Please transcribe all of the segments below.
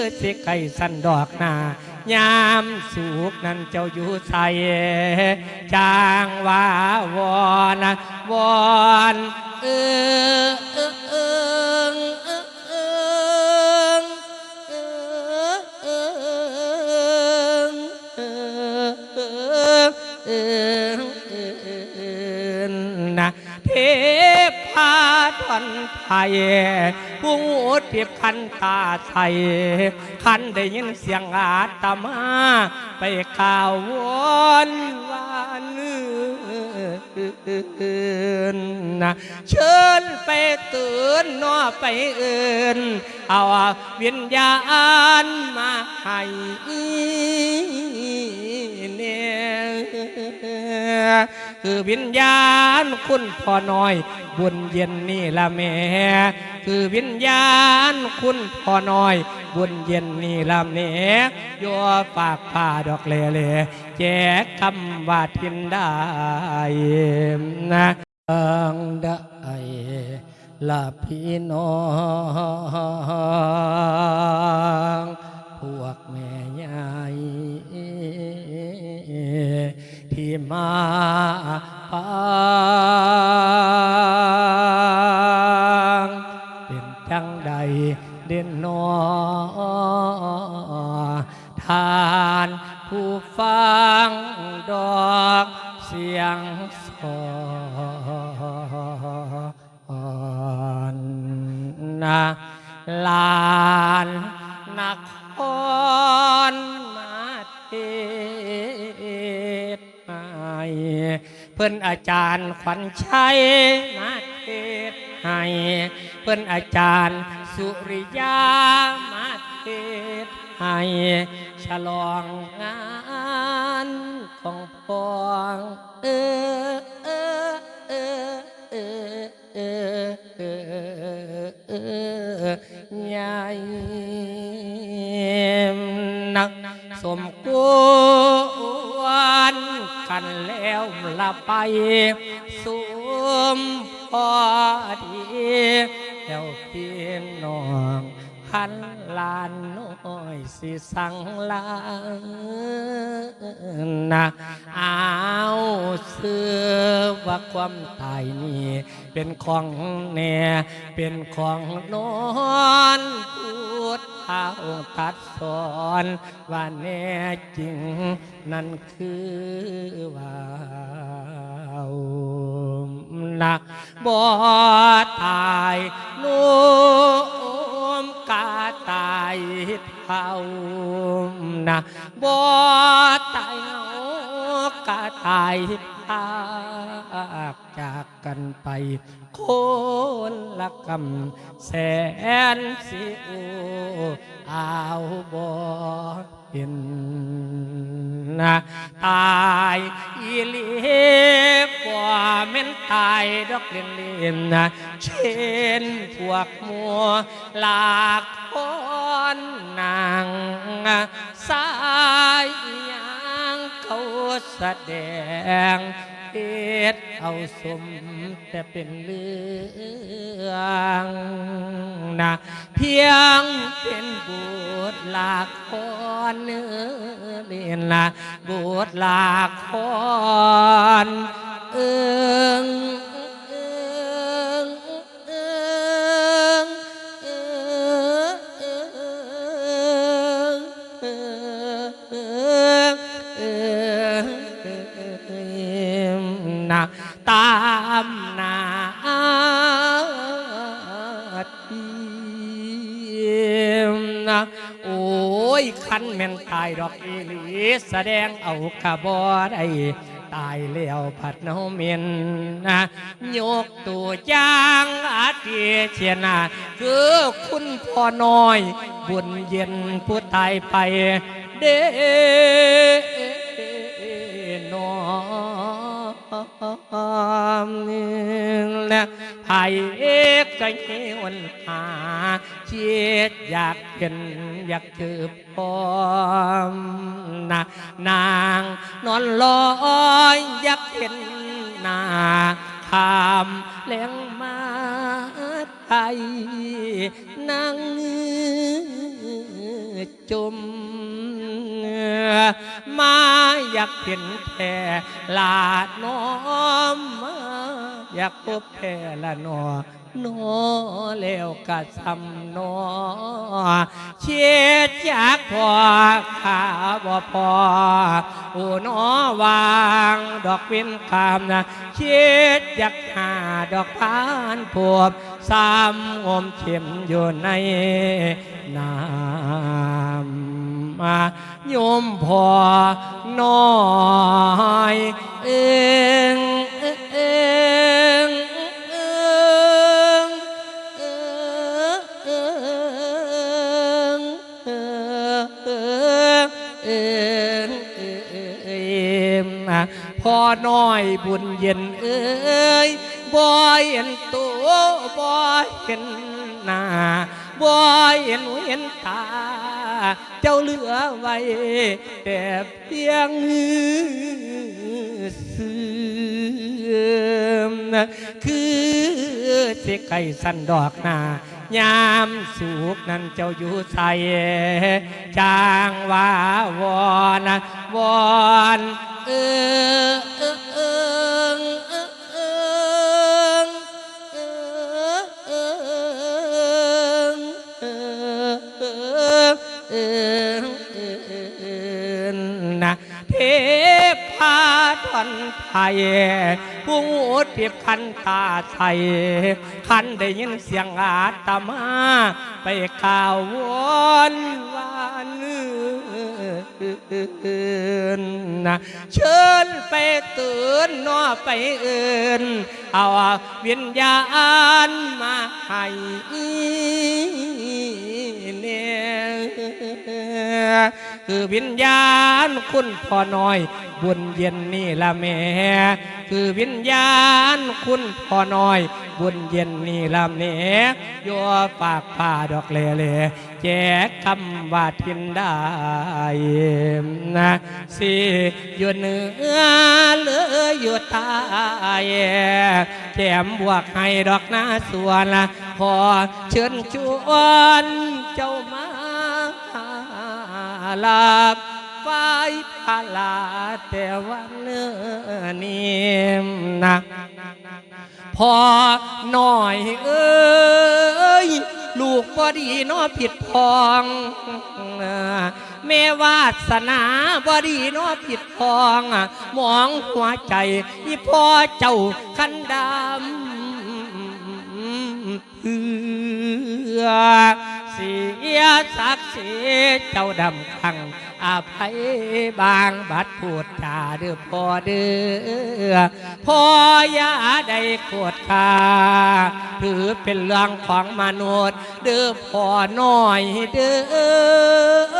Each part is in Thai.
อสิไก่สันดอกนายามสุกนั้นเจ้าอยู่ใส่จางว่าวอนวอนเออเออเออเออเออเออนะเทพาทันไทย ผู้เปียบคันตาไทยคันได้ยินเสียงอาตมา ไปข่าววนวานนะเชิญไปตื่นนอไปเอินเอาวิญญาณมาให้เนี่ย คือวิญญาณคุณพ่อน้อย บุญเย็นนี่ละแม่ คือวิญญาณคุณพ่อน้อย บุญเย็นนี่ละแม่โยฝากผ้าดอกเลเลแจกคำว่าทินได้นะเองได้ละพี่น้อง พวกแม่ ที่มาฟังเป็นจังใดเด่นนอทานผู้ฟังดอกเสียงสอนนะลานนคร เพื่อนอาจารย์ขวัญชัยมาเทศให้เพื่อนอาจารย์สุริยามาเทศให้ฉลองงาน สมพอดีแล้วพี่น้องขันลานน้อยสิสังลานะเอาเสื้อว่าความตายนี่ เป็นของแน่ เป็นของนอน พูดเท้าตัดสอนว่าแน่จริงนั่นคือว่าวนะบ่ตายนุ่มกาตายเท่านะบ่ตายเฮา กาตายพากจากกันไป คนละกำแสนสิอูเอาบ่เห็นนะตายอีลีบ่แม่นตายดอกเล่นเล่นนะเช่นพวกมัวลากคนนางสาย เขาแสดงเฮ็ดเอาสมแต่เป็นเรื่องนะเพียงเป็นบุตรลาคนเนื้อเรียนละบุตรลาคนเอิง ตามนาทีนะโอ้ยคันแม่นตายดอกอีหลีแสดงเอากะบอได้ตายแล้วผัดเนาเมียนนะยกตัวอย่างอาทิเชียนาคือคุณพ่อน้อย บุญเย็นผู้ตายไปเด้อ มและไผเอกก็เหี่วนหาเชียดอยากเห็นอยากเจอพร้อมนะนางนอนลอยอยากเห็นหน้าคำเลี้ยงมาไทยนาง จุมมาอยากเห็นแท่ลาดน้อมมาอยากพบแท่ละนอนอแล้วกะซำนอเชียดอยากพอขาบ่พออ้นอวางดอกเว้นคำนะเชียดอยากหาดอกพานพวบ สามงมเข็มอยู่ในน้ำมาโยมพอน้อยเองเองพอน้อยบุญเย็นเอ้ยบอยเอ็นตัว บ่เห็นหน้าบ่เห็นหูเห็นตา เจ้าเหลือไว้ แต่เพียงเสื่อมคือสิไก่สันดอกหน้ายามสุกนั้นเจ้าอยู่ใส่จางว่าวอนวอนเออเออเออ อนไทยผู้งูเทียบคันตาใสคันได้ยินเสียงอาตมา ไปข่าววอนวานนะเชิญไปตื่นนอไปเอินเอาวิญญาณมาให้เนี่ย คือวิญญาณคุณพ่อน้อย บุญเย็นนี่ละแม่คือวิญญาณคุณพ่อน้อย บุญเย็นนี่ละแม่โยปากผ้าดอกเลเลแจกคำว่าทินได้นะสิอยู่เหนือเหลืออยู่ใตายแถมบวกให้ดอกหน้าส่วนละขอเชิญชวนเจ้ามา ลาบไฟพาลาแต่วันเนื้อนิ่มนะพอหน่อยเอ้ยลูกพอดีนอผิดพอง แม่วาสนาบอดีนอผิดพองมองหัวใจอีพ่อเจ้าคันดำเพื่อ เสียศักดิ์ศรีเจ้าดำขังอาภัยบางบัดพูดจาเดือพอเด้อพอยาได้ขวดคาถือเป็นเรื่องของมนุษย์เดือพ่อน้อยเดือ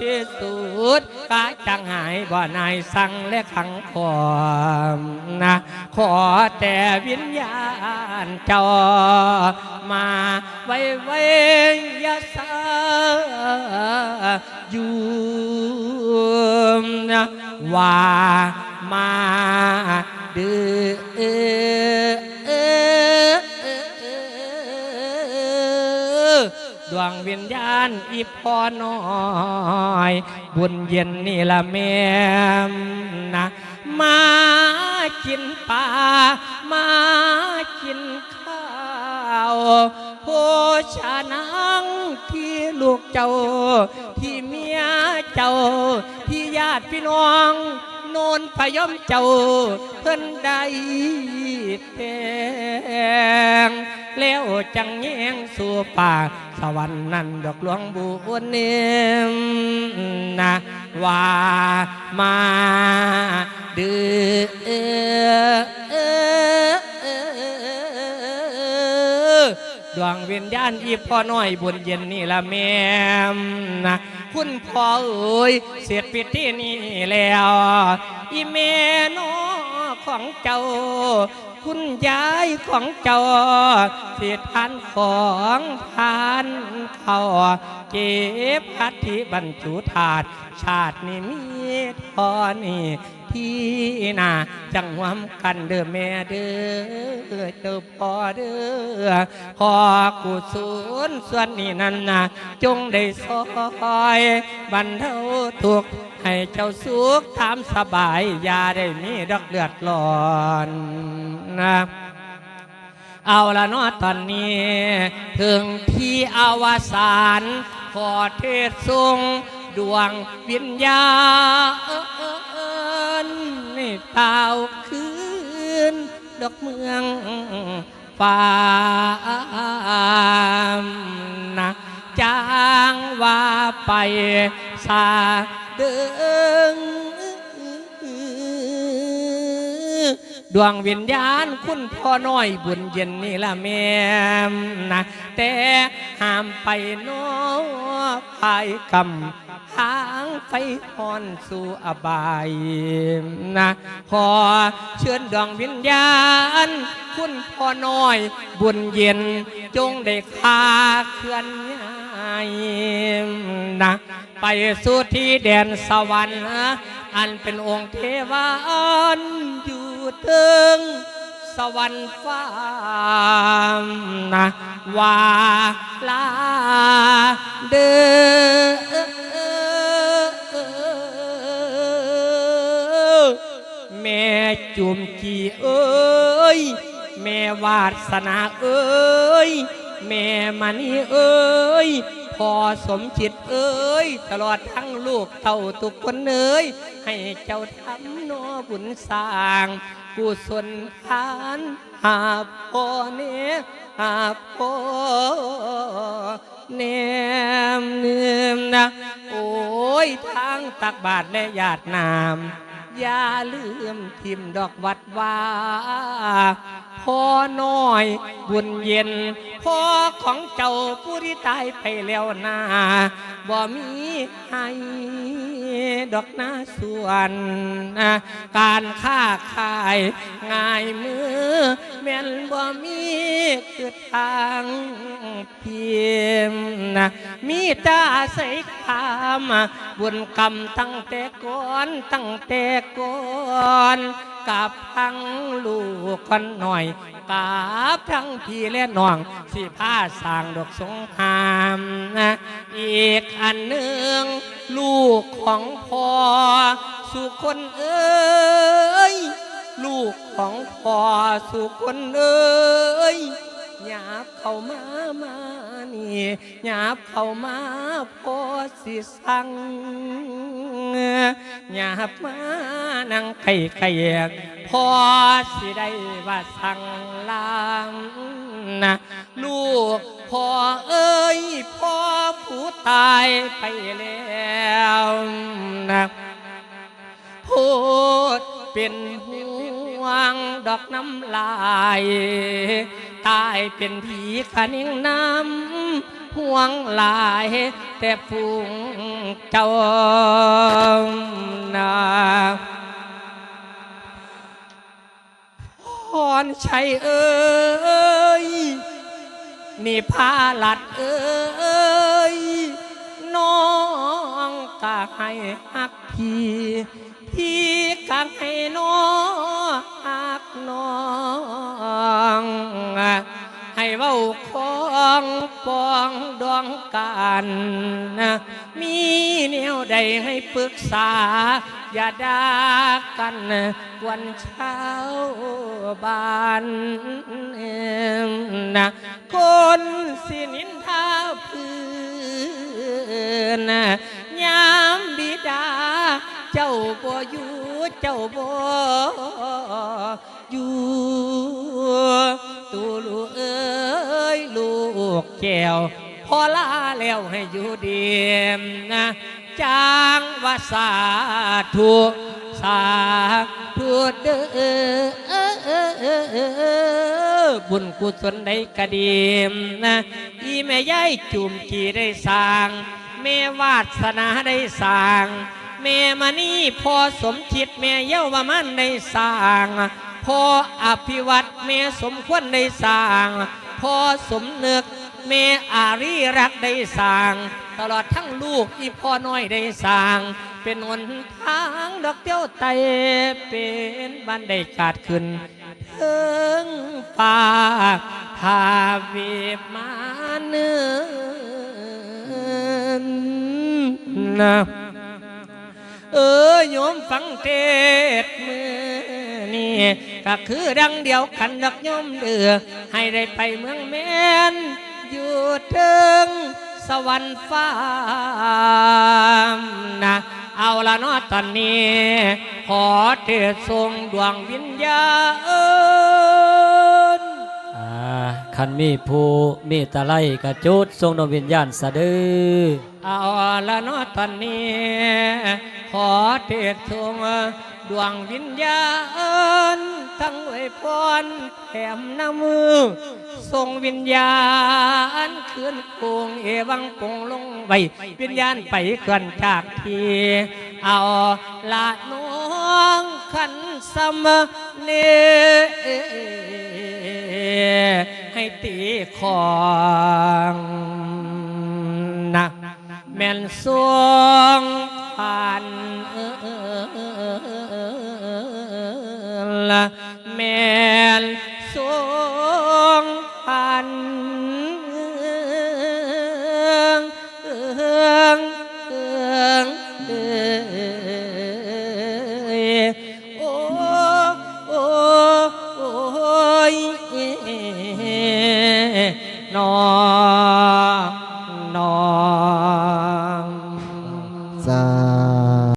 ที่สุดกะจังหายบ่นายสั่งและขังความนะขอแต่วิญญาณเจ้ามาไว้ไว้ยาสาอยู่นะว่ามาเดือ วงวิญญาณอีพอน้อย บุญเย็นนี่ละแม่นะมากินปลามากินข้าวโภชานังที่ลูกเจ้า ที่เมียเจ้า ที่ญาติพี่น้องโนนพยอมเจ้าเพิ่นได้แทง แล้วจังแยงสู่ป่า สวรรค์นั้นดอกหลวงบุญเนมนะว่ามาดือดวงวิญญาณอีพ่อน้อยบุญเย็นนี่ละแม่มนะคุณพ่อเอ๋ยเสร็จพิธีนี้แล้ว อีแม่น้อของเจ้า คุณยายของเจ้าเสียทานของทานเขาเก็บพัทธิบรรจุถาด ชาตินี้มีทอนี่พี่น่ะจังหวมกันเด้อแม่เด้อเจ้าพ่อเด้อขอกุศลส่วนนี้นั่นนะจงได้ซอยบรรเทาทุกข์ให้เจ้าสุขทำสบาย อย่าได้มีดอกเลือดร้อน นะเอาละเนาะตอนนี้ ถึงที่อวสานขอเทศทรงดวงวิญญาณในเต่าคืนดอกเมืองฟ้านะจางว่าไปสาเดิง ดวงวิญญาณคุณพ่อน้อยบุญเย็นนี่ละแม่นะ แต่ห้ามไปน้ภายกำหางไปพอนสู่อบายนะขอเชิญดวงวิญญาณ คุณพ่อน้อยบุญเย็น จงได้คาเคลื่อนย้ายนะไปสู่ที่แดนสวรรค์อันเป็นองค์เทวาอันอยู่ ถึงสวรรค์ฟ้านะว่าลาเดอแม่จุมจีเอ้ย แม่วาสนาเอ้ย แม่มานี่เอ้ยพอสมจิตเอ้ย ตลอดทั้งลูกเต่าทุกคนเอ้ย ให้เจ้าทำโนบุญสร้าง กุศลทานหาพ่อเนหาพ่อเนมเนืมนะ โอ้ยทางตักบาทและญาตินามอย่าลืมทิมดอกวัดว่าพ่อน้อยบุญเย็นพ่อของเจ้าผู้ที่ตายไปแล้วนาบ่มีให้ ดอกนาส่วนนะการค้าขายง่ายมือ แม่นบ่มีคือทางเพียมนะมีตาใส่คามบุญกรรมตั้งแต่ก่อนตั้งแต่ก่อนกับทั้งลูกคนหน่อยกับทั้งพี่และน้องสิพาสร้างดอกสงครามนะอีกอันหนึ่งลูกของพ่อสุคนเอ้ย ลูกของพ่อสุคนเอ้ย หยาบเข้ามามานี่หยาบเข้ามาพ่อสิสั่งหยาบมานั่งไข่ไข่พ่อสิได้ว่าสั่งลามนะลูกพ่อเอ้ยพ่อผู้ตายไปแล้วนะพูดเป็นห่วงดอกน้ำลาย ตายเป็นผีขนิ้งน้ำห่วงหลาย แต่ฟูงเจ้านาพรชัยเอ้ยนี่พาลัดเอ้ยน้องกะให้ฮักพี่พี่กะให้น้อง ให้เว้าของปองดองกันนะมีแนวใดให้ปรึกษา อย่าด่ากันวันเช้าบานนะคนสินินทาพื้นยามบิดา เจ้าบ่อยู่เจ้าบ่อยู่ กแก้วพอลาแล้วให้อยู่เดียมนะจางว่าสาธุสาธุเด้อบุญกุศลได้กระดีมนะอีแม่ยายจุ่มกี่ได้สร้างแม่วาสนาได้สร้างแม่มานี่พอสมจิตแม่เย้าวามันได้สร้างพออภิวัตแม่สมควรได้สร้างพอสมนึก แม่อารีรักได้สร้าง ตลอดทั้งลูกอีพ่อน้อยได้สร้าง เป็นหนทางดอกเตี้ยวไตเป็นบันได้กาดขึ้นถึงฟ้าทาวีมาเนื้อนะเออโยมฟังเทศมือนี่ก็คือดังเดียวกันดักโยมเดือให้ได้ไปเมืองแมนอยู่ถึ งสวรรค์ฟ้านะเอาละเนาะตอนนี้ ขอเทศทรงดวงวิญญาณอ่าคันมีผู้มีตะไลกระจุดทรงดวงวิญญาณสะดือ เอาละนาะตอนนี้ ขอเทศทรงดวงวิญญาณทั้งอวยพรแถมน้ำมือทรงวิญญาณคืนคงเอวังปงลงไว้วิญญาณไปเคลื่อนจากทีเอาละน้องขันสมเนให้ตีของนะ แม่นสวงผ่านละ